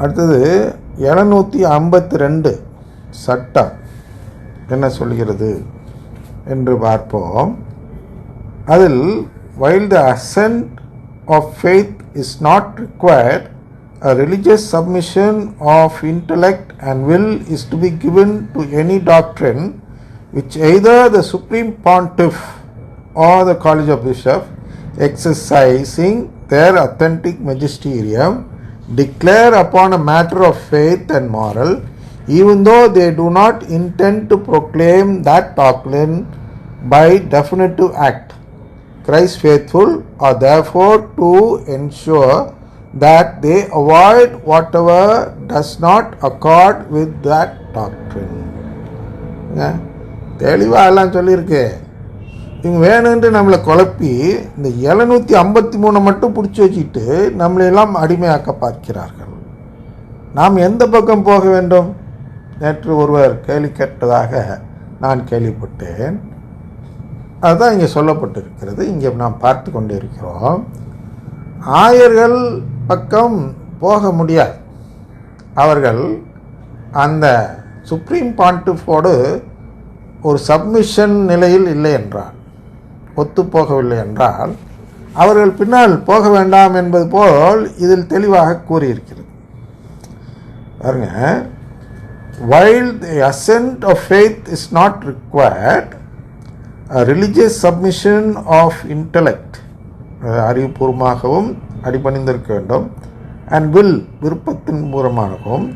அடுத்தது எழுநூற்றி ஐம்பத்தி ரெண்டு சட்டம் என்ன சொல்கிறது என்று பார்ப்போம் அதில் while the ascent of faith is not required a religious submission of intellect and will is to be given to any doctrine which either the Supreme Pontiff or the College of Bishops exercising their authentic magisterium declare upon a matter of faith and moral, even though they do not intend to proclaim that doctrine by definitive act. Christ faithful are therefore to ensure that they avoid whatever does not accord with that doctrine. தெளிவாக எல்லாம் சொல்லியிருக்கு இவங்க வேணுன்ட்டு நம்மளை குழப்பி இந்த எழுநூற்றி ஐம்பத்தி மூணை மட்டும் பிடிச்சி வச்சுக்கிட்டு நம்மளையெல்லாம் அடிமையாக்க பார்க்கிறார்கள். நாம் எந்த பக்கம் போக வேண்டும்? நேற்று ஒருவர் கேள்வி கேட்டதாக நான் கேள்விப்பட்டேன். அதுதான் இங்கே சொல்லப்பட்டிருக்கிறது. இங்கே நாம் பார்த்து கொண்டு இருக்கிறோம் ஆயர்கள் பக்கம் போக முடியாது. அவர்கள் அந்த சுப்ரீம் பாண்டிஃபோடு ஒரு சப்மிஷன் நிலையில் இல்லை என்றால் ஒத்துப்போகவில்லை என்றால் அவர்கள் பின்னால் போக வேண்டாம் என்பது போல் இதில் தெளிவாக கூறியிருக்கிறது. பாருங்க while the ascent of faith is not required religious submission of intellect அறிவுபூர்வமாகவும் அடிபணிந்திருக்க வேண்டும் அண்ட் வில் விருப்பத்தின் மூலமாகவும்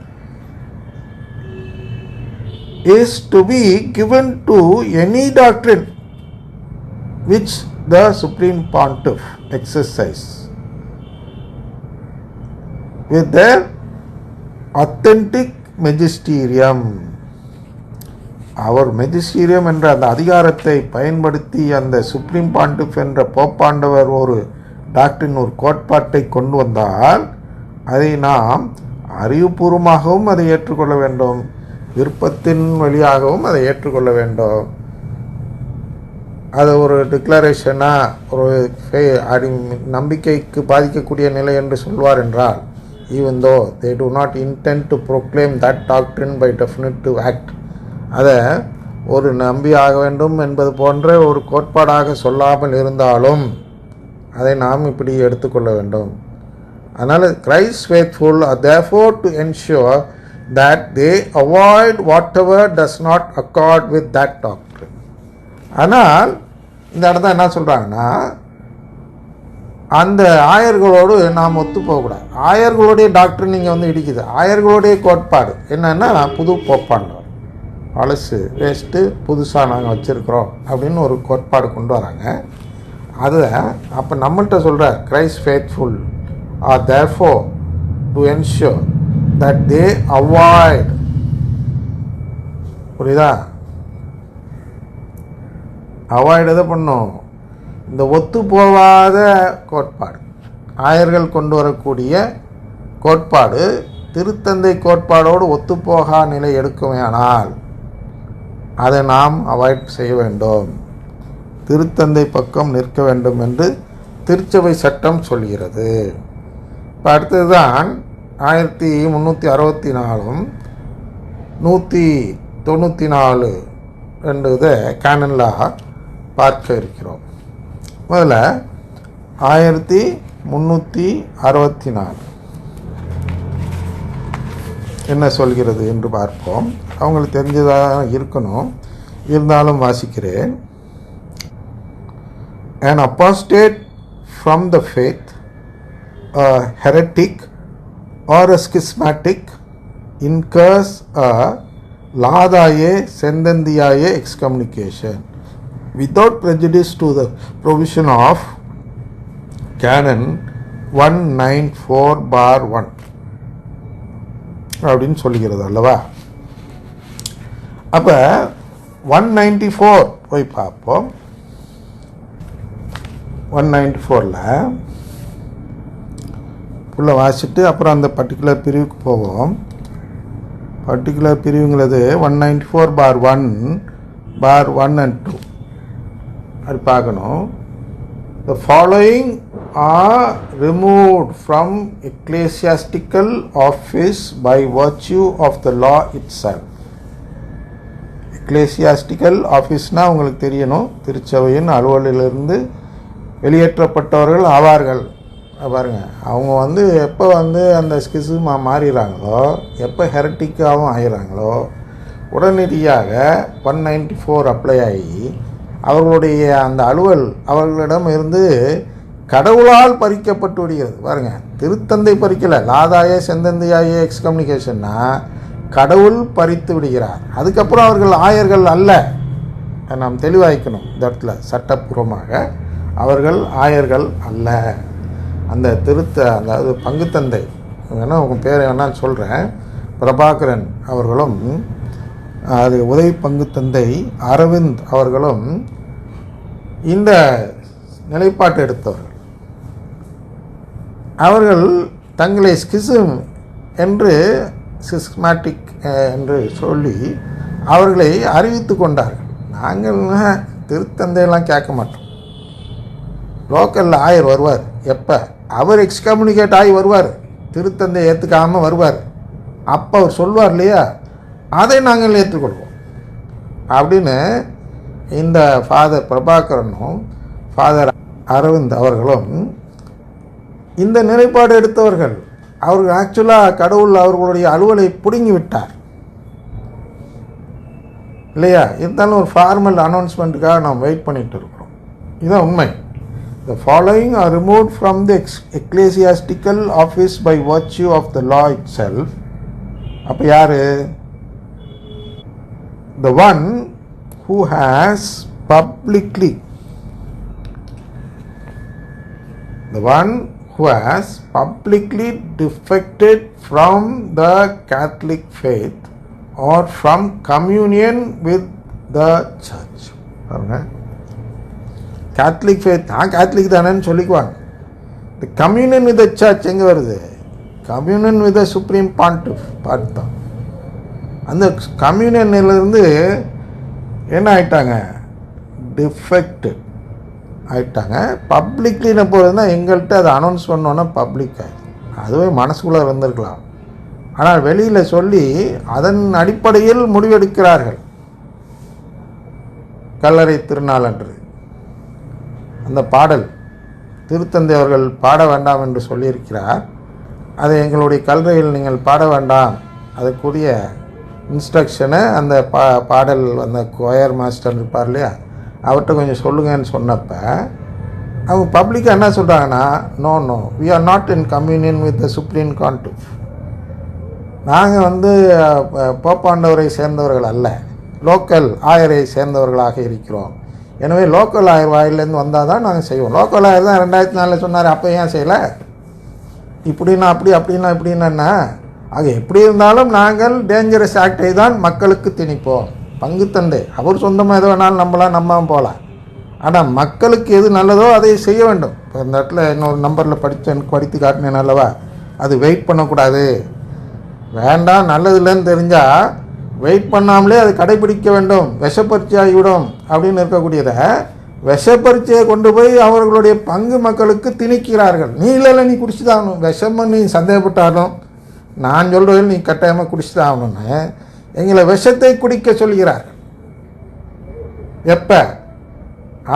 is to be given to any doctrine which the Supreme Pontiff exercise? With their authentic magisterium. அவர் மெஜிஸ்டீரியம் என்ற அந்த அதிகாரத்தை பயன்படுத்தி அந்த சுப்ரீம் பாண்டிஃப் என்ற போப்பாண்டவர் ஒரு டாக்டரின் ஒரு கோட்பாட்டை கொண்டு வந்தால் அதை நாம் அறிவுபூர்வமாகவும் அதை ஏற்றுக்கொள்ள வேண்டும். விருப்பத்தின் வழியாகவும் அதை ஏற்றுக்கொள்ள வேண்டும். அது ஒரு டிக்ளரேஷனாக ஒரு ஃபே- அடி நம்பிக்கைக்கு பாதிக்கக்கூடிய நிலை என்று சொல்வார் என்றால் even though they do not intend to proclaim that doctrine by definitive act அதை ஒரு நம்பி ஆக வேண்டும் என்பது போன்ற ஒரு கோட்பாடாக சொல்லாமல் இருந்தாலும் அதை நாம் இப்படி எடுத்துக்கொள்ள வேண்டும். அதனால் Christ faithful are therefore to ensure that they avoid whatever does not accord with that doctrine ஆனால் இந்த இடத்த என்ன சொல்கிறாங்கன்னா அந்த ஆயர்களோடு நாம் ஒத்து போகக்கூடாது. ஆயர்களுடைய டாக்டர் நீங்கள் வந்து இடிக்குது. ஆயர்களுடைய கோட்பாடு என்னென்னா புது போப்பாண்டவர் பழசு வேஸ்ட்டு புதுசாக நாங்கள் வச்சுருக்குறோம் அப்படின்னு ஒரு கோட்பாடு கொண்டு வராங்க. அதை அப்போ நம்மள்கிட்ட சொல்கிற Christ faithful are therefore to ensure that they avoid புரியுதா? அவாய்ட் எதை பண்ணும். இந்த ஒத்து போகாத கோட்பாடு. ஆயர்கள் கொண்டு வரக்கூடிய கோட்பாடு திருத்தந்தை கோட்பாடோடு ஒத்துப்போகா நிலை எடுக்குமேயானால் அதை நாம் அவாய்ட் செய்ய வேண்டும். திருத்தந்தை பக்கம் நிற்க வேண்டும் என்று திருச்சபை சட்டம் சொல்கிறது. இப்போ அடுத்ததுதான் ஆயிரத்தி முந்நூற்றி அறுபத்தி நாலும் நூற்றி தொண்ணூற்றி நாலு ரெண்டு இதை கேனலாக பார்க்க இருக்கிறோம் முதல்ல ஆயிரத்தி முந்நூற்றி அறுபத்தி நாலு என்ன சொல்கிறது என்று பார்ப்போம் அவங்களுக்கு தெரிஞ்சதாக இருக்கணும் இருந்தாலும் வாசிக்கிறேன் an apostate from the faith, a heretic, or a schismatic incurs a ladaye sendandiyaye excommunication without prejudice to the provision of canon 194 bar 1 அப்படின்னு சொல்லுகிறது அல்லவா? அப்போ ஒன் நைன்டி ஃபோர் போய் பார்ப்போம். ஒன் நைன்டி ஃபோரில் உள்ள வாசிட்டு அப்புறம் அந்த பர்டிகுலர் பிரிவுக்கு போவோம். Particular பிரிவுங்கிறது one ninety four par one par one and two அது பார்க்கணும். The following are removed from ecclesiastical office by virtue of the law it itself. Ecclesiastical ஆஃபீஸ்னால் உங்களுக்கு தெரியணும். திருச்சபையின் அலுவலிலிருந்து வெளியேற்றப்பட்டவர்கள் ஆவார்கள். பாருங்க. அவங்க வந்து எப்போ வந்து அந்த ஸ்கிஸ்மா மாறிடுறாங்களோ எப்போ ஹெரட்டிக்காகவும் ஆகிறாங்களோ உடனடியாக ஒன் நைன்டி ஃபோர் அப்ளை ஆகி அவர்களுடைய அந்த அலுவல் அவர்களிடம் இருந்து கடவுளால் பறிக்கப்பட்டு விடுகிறது பாருங்கள் திருத்தந்தை பறிக்கலை. லாதாய செந்தந்தையாய எக்ஸ்கம்யூனிகேஷன்னா கடவுள் பறித்து விடுகிறார். அதுக்கப்புறம் அவர்கள் ஆயர்கள் அல்ல. நாம் தெளிவாய்க்கணும் இந்த இடத்துல சட்டப்பூர்வமாக. அவர்கள் ஆயர்கள் அல்ல. அந்த திருத்த அதாவது பங்குத்தந்தை வேணால் உங்கள் பேர் வேணால் சொல்கிறேன் பிரபாகரன் அவர்களும் அது உதவி பங்குத்தந்தை அரவிந்த் அவர்களும் இந்த நிலைப்பாட்டை எடுத்தவர்கள் அவர்கள் தங்களை ஸ்கிசம் என்று சிஸ்மாட்டிக் என்று சொல்லி அவர்களை அறிவித்து கொண்டார்கள். நாங்கள் திருத்தந்தையெல்லாம் கேட்க மாட்டோம். லோக்கலில் ஆயர் வருவார். எப்போ? அவர் எக்ஸ்கம்யூனிகேட் ஆகி வருவார். திருத்தந்தை ஏற்றுக்காமல் வருவார். அப்போ அவர் சொல்வார் இல்லையா? அதை நாங்கள் ஏற்றுக்கொள்வோம். அப்படின்னு இந்த ஃபாதர் பிரபாகரனும் ஃபாதர் அரவிந்த் அவர்களும் இந்த நிலைப்பாடு எடுத்தவர்கள் அவர்கள் ஆக்சுவலாக கடவுள் அவர்களுடைய அலுவலை பிடுங்கி விட்டார். இல்லையா? இருந்தாலும் ஒரு ஃபார்மல் அனௌன்ஸ்மெண்ட்டுக்காக நாம் வெயிட் பண்ணிகிட்டு இருக்கிறோம். இதுதான் உண்மை. The following are remove from the ex ecclesiastical office by virtue of the law itself அப்போ யார்? The one who has publicly the one who has publicly defected from the Catholic faith or from communion with the church. பாருங்க. Catholic faith நான் Catholic தானேன்னு சொல்லிக்குவாங்க. இந்த communion with church எங்கே வருது? Communion with supreme bond part தான் அந்த கம்யூனியன்லேருந்து என்ன ஆயிட்டாங்க? டிஃபெக்டட் ஆயிட்டாங்க. பப்ளிக்லின்னு போகிறதுனா எங்கள்கிட்ட அதை அனௌன்ஸ் பண்ணோன்னா பப்ளிக் ஆகி அதுவே மனசுக்குள்ளே இருந்திருக்கலாம். ஆனால் வெளியில் சொல்லி அதன் அடிப்படையில் முடிவெடுக்கிறார்கள். கல்லறை திருநாள் அன்று. அந்த பாடல் திருத்தந்தை அவர்கள் பாட வேண்டாம் என்று சொல்லியிருக்கிறார். அதை எங்களுடைய கல்லறையில் நீங்கள் பாட வேண்டாம். அதுக்குரிய இன்ஸ்ட்ரக்ஷனை அந்த பா பாடல் அந்த கொயர் மாஸ்டர் இருப்பார் இல்லையா? அவர்கிட்ட கொஞ்சம் சொல்லுங்கன்னு சொன்னப்ப அவங்க பப்ளிக்காக என்ன சொல்கிறாங்கன்னா no no we are not in communion with the supreme pontiff நாங்கள் வந்து போப்பாண்டவரை சேர்ந்தவர்கள் அல்ல. லோக்கல் ஆயரை சேர்ந்தவர்களாக இருக்கிறோம். எனவே லோக்கல் ஆயர் வாயிலேருந்து வந்தால் தான் நாங்கள் செய்வோம். லோக்கல் ஆயர் தான் ரெண்டாயிரத்தி நாலில் சொன்னார் அப்போ ஏன் செய்யலை? இப்படின்னா அப்படி அப்படின்னா இப்படின்னா அது ஆக எப்படி இருந்தாலும் நாங்கள் டேஞ்சரஸ் ஆக்டை தான் மக்களுக்கு திணிப்போம். பங்குத்தந்தை அவர் சொந்தமாக எது வேணாலும் நம்பலாம் நம்பாமல் போகலாம். ஆனால் மக்களுக்கு எது நல்லதோ அதை செய்ய வேண்டும். இப்போ இந்த இடத்துல இன்னொரு நம்பரில் படித்தேன் படித்து காட்டினேன் அல்லவா? அது வெயிட் பண்ணக்கூடாது. வேண்டாம் நல்லதில்லைன்னு தெரிஞ்சால் வெயிட் பண்ணாமலே அது கடைபிடிக்க வேண்டும். விஷப்பரிச்சை ஆகிவிடும் அப்படின்னு இருக்கக்கூடியதை விஷப்பரிச்சையை கொண்டு போய் அவர்களுடைய பங்கு மக்களுக்கு திணிக்கிறார்கள். நீ இல்லை நீ குடிச்சு தான் விஷம் நீ சந்தேகப்பட்டாலும் நான் சொல்கிறதில் நீ கட்டாயமாக குடிச்சு தான் ஆகணும்னு எங்களை விஷத்தை குடிக்க சொல்கிறார். எப்போ?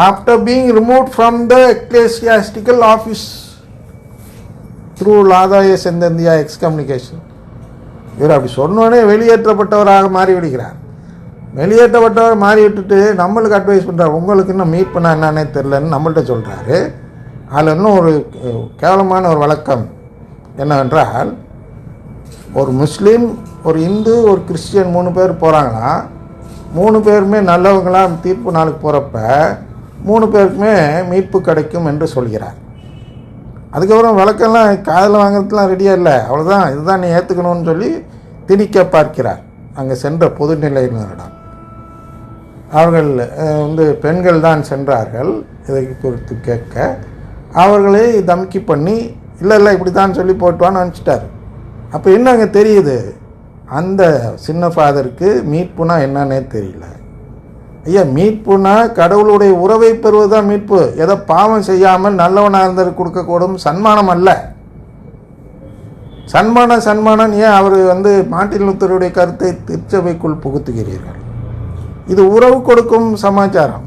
After being remove from the ecclesiastical office through லாதாய செந்தந்தியா எக்ஸ்கம்யூனிகேஷன் இவர் அப்படி சொன்னோடனே வெளியேற்றப்பட்டவராக மாறி விடுகிறார் வெளியேற்றப்பட்டவர் மாறி விட்டுட்டு நம்மளுக்கு அட்வைஸ் பண்ணுறார் உங்களுக்கு இன்னும் மீட் பண்ண என்னன்னே தெரிலன்னு நம்மள்கிட்ட சொல்கிறாரு அதில் இன்னும் ஒரு கேவலமான ஒரு வழக்கம் என்னவென்றால் ஒரு முஸ்லீம் ஒரு இந்து ஒரு கிறிஸ்டியன் மூணு பேர் போகிறாங்கன்னா மூணு பேருமே நல்லவங்களாம் தீர்ப்பு நாளுக்கு போகிறப்ப மூணு பேருக்குமே மீட்பு கிடைக்கும் என்று சொல்கிறார். அதுக்கப்புறம் விளக்கெல்லாம் காதில் வாங்குறதுலாம் ரெடியாக இல்லை. அவ்வளோதான் இதுதான் நீ ஏற்றுக்கணும்னு சொல்லி திணிக்க பார்க்கிறார். அங்கே சென்ற பொதுநிலையினரிடம். அவர்கள் வந்து பெண்கள் தான் சென்றார்கள். இதை குறித்து கேட்க அவர்களே தமிக்கி பண்ணி இல்லை இல்லை இப்படி தான் சொல்லி போட்டுவான்னு அனுப்பிச்சிட்டார் அப்போ என்ன அங்கே தெரியுது? அந்த சின்ன ஃபாதருக்கு மீட்புனா என்னன்னே தெரியல. ஐயா மீட்புனா கடவுளுடைய உறவை பெறுவதுதான் மீட்பு. ஏதோ பாவம் செய்யாமல் நல்லவனாக இருந்தது கொடுக்கக்கூடும் சன்மானம் அல்ல. சன்மானம் சன்மானம் ஏன் அவர் வந்து மார்ட்டின் லுத்தருடைய கருத்தை திருச்சபைக்குள் புகுத்துகிறீர்கள்? இது உறவு கொடுக்கும் சமாச்சாரம்.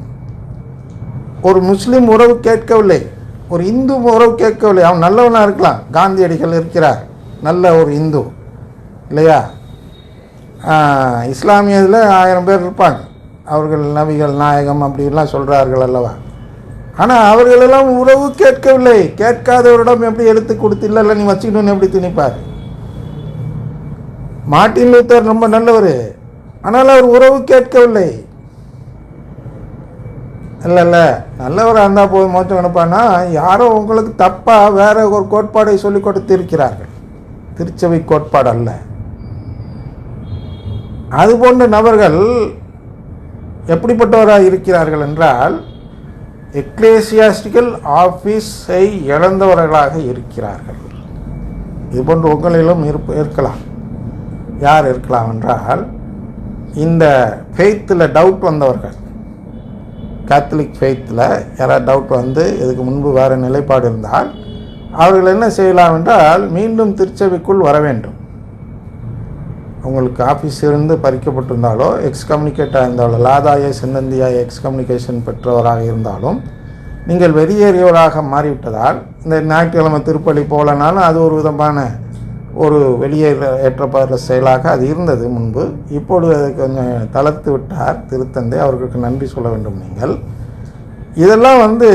ஒரு முஸ்லீம் உறவு கேட்கவில்லை. ஒரு இந்து உறவு கேட்கவில்லை. அவன் நல்லவனாக இருக்கலாம். காந்தியடிகள் இருக்கிறார். நல்ல ஒரு இந்து இல்லையா? இஸ்லாமியத்தில் ஆயிரம் பேர் இருப்பாங்க. அவர்கள் நபிகள் நாயகம் அப்படிலாம் சொல்கிறார்கள் அல்லவா? ஆனால் அவர்களெல்லாம் உறவு கேட்கவில்லை. கேட்காதவரிடம் எப்படி எடுத்து கொடுத்து இல்லை இல்லை நீ வச்சுக்கணும்னு எப்படி திணிப்பார்? மார்ட்டின் லூத்தர் ரொம்ப நல்லவர். ஆனால் அவர் உறவு கேட்கவில்லை. இல்லை இல்லை நல்லவராக இருந்தால் போய் மோச்சம் நினைப்பான்னா யாரோ உங்களுக்கு தப்பாக வேற ஒரு கோட்பாடை சொல்லிக் கொடுத்திருக்கிறார்கள். திருச்சபை கோட்பாடு அல்ல. அது போன்ற நபர்கள் எப்படிப்பட்டவராக இருக்கிறார்கள் என்றால் எக்லேசியாஸ்டிக்கல் ஆஃபீஸை இழந்தவர்களாக இருக்கிறார்கள். இதுபோன்று உங்களிலும் இருப்ப இருக்கலாம். யார் இருக்கலாம் என்றால் இந்த ஃபெய்த்தில் டவுட் வந்தவர்கள். கேத்தலிக் ஃபெய்த்தில் யாராவது டவுட் வந்து இதுக்கு முன்பு வேறு நிலைப்பாடு இருந்தால் அவர்கள் என்ன செய்யலாம் என்றால் மீண்டும் திருச்சபைக்குள் வர வேண்டும். உங்களுக்கு ஆஃபீஸ் இருந்து பறிக்கப்பட்டிருந்தாலோ எக்ஸ்கம்யூனிகேட்டாக இருந்தாலோ லாதாய சின்னந்தியாய எக்ஸ்கம்யூனிகேஷன் பெற்றவராக இருந்தாலும் நீங்கள் வெளியேறியவராக மாறிவிட்டதால் இந்த ஞாயிற்றுக்கிழமை திருப்பலி போலனாலும் அது ஒரு விதமான ஒரு வெளியேற ஏற்றப்படுற செயலாக அது இருந்தது முன்பு. இப்பொழுது அதை கொஞ்சம் தளர்த்து விட்டார் திருத்தந்தை. அவர்களுக்கு நன்றி சொல்ல வேண்டும் நீங்கள். இதெல்லாம் வந்து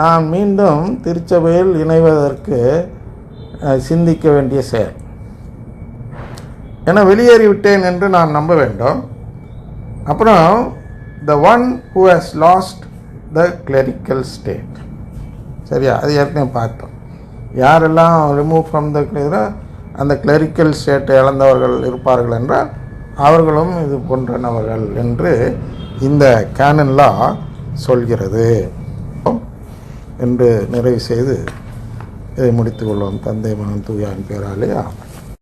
நான் மீண்டும் திருச்சபையில் இணைவதற்கு சிந்திக்க வேண்டிய செயல். ஏன்னா வெளியேறிவிட்டேன் என்று நான் நம்ப வேண்டும். அப்புறம் the one who has lost the clerical state சரியா? அது ஏற்கனவே பார்த்தோம். யாரெல்லாம் ரிமூவ் ஃப்ரம் த அந்த கிளரிக்கல் ஸ்டேட்டை இழந்தவர்கள் இருப்பார்கள் என்றால் அவர்களும் இது போன்றனவர்கள் என்று இந்த கேனன் லா சொல்கிறது. என்று நிறைவு செய்து இதை முடித்துக்கொள்வோம் தந்தை மகன் தூயான் பேராலே. ஆமாம்